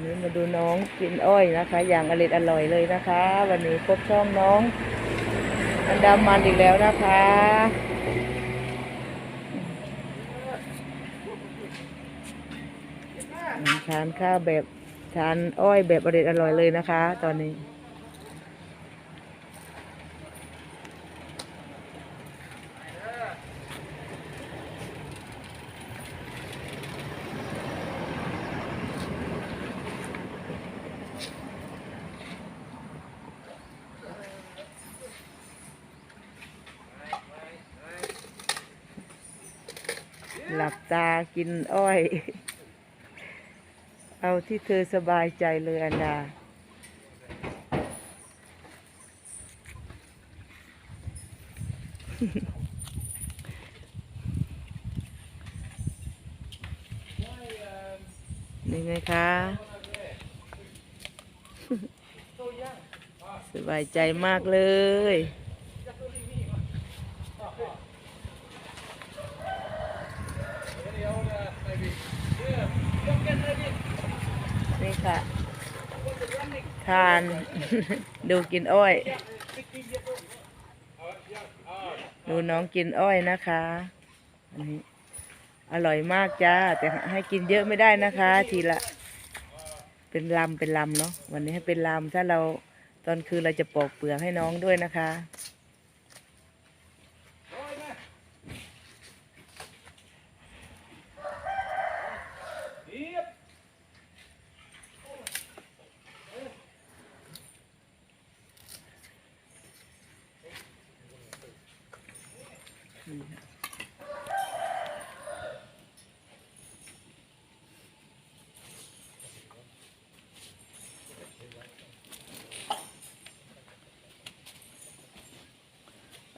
นนี้มาดูน้องกินอ้อยนะคะ อย่างอร่อยอร่อยเลยนะคะ วันนี้พบช่องน้อง อันดามันอีกแล้วนะคะ ทานข้าวแบบทานอ้อยแบบอร่อยอร่อยเลยนะคะ ตอนนี้ หลับตากินอ้อย เอาที่เธอสบายใจเลยอันดานี่ไงคะ สบายใจมากเลย ค่ะทานดูกินอ้อย ดูน้องกินอ้อยนะคะอันนี้อร่อยมากจ้า แต่ให้กินเยอะไม่ได้นะคะ ทีละ เป็นลำเป็นลำเนาะวันนี้ให้เป็นลำถ้าเราตอนคืนเราจะปอกเปลือกให้น้องด้วยนะคะ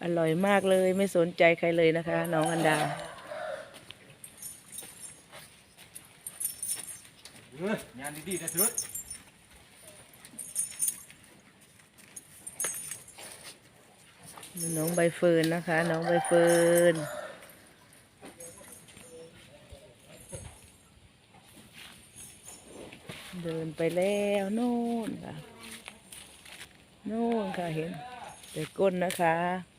อร่อยมากเลยไม่สนใจใครเลยนะคะ น้องอันดาเอองานดีๆนะเถิดน้องใบเฟิร์นนะคะ น้องใบเฟิร์นเดินไปแล้วโน่นค่ะโน่นค่ะเห็นแต่ก้นนะคะ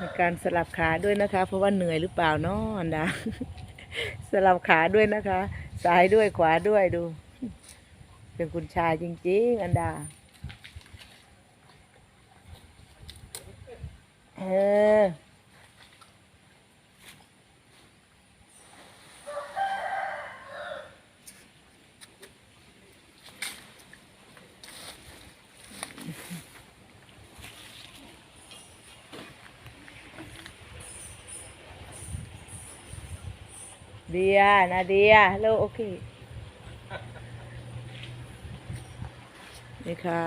มีการสลับขาด้วยนะคะ เพราะว่าเหนื่อยหรือเปล่านาะอันดาสลับขาด้วยนะคะซ้ายด้วยขวาด้วยดู เป็นคุณชายจริง ๆ อันดา เออ เดียนาเดียฮัลโลโอเค นี่ค่ะ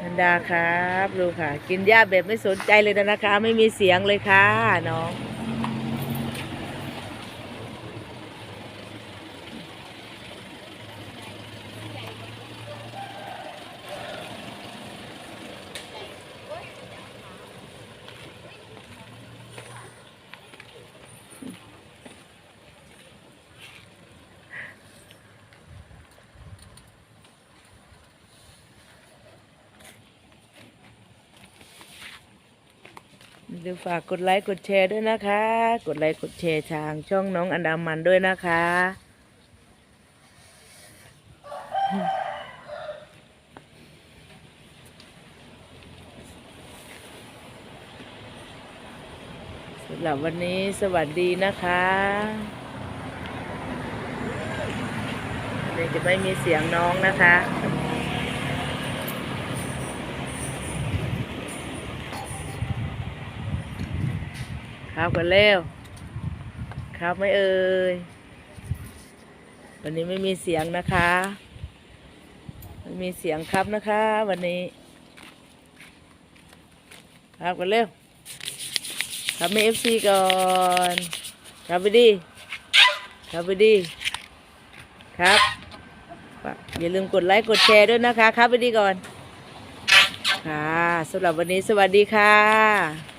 นันดาครับดูค่ะ กินหญ้าแบบไม่สนใจเลยนะคะ ไม่มีเสียงเลยค่ะ น้อง ดูฝากกดไลค์กดแชร์ด้วยนะคะ กดไลค์กดแชร์ทางช่องน้องอันดามันด้วยนะคะ สำหรับวันนี้สวัสดีนะคะนี่จะไม่มีเสียงน้องนะคะ ครับกันเร็วครับไม่เอ่ยวันนี้ไม่มีเสียงนะคะไม่มีเสียงครับนะคะ วันนี้ ครับกันเร็วครับไม่เอฟซีก่อนครับไปดีครับไปดีครับอย่าลืมกดไลค์กดแชร์ด้วยนะคะ ครับไปดีก่อนค่ะสำหรับวันนี้สวัสดีค่ะ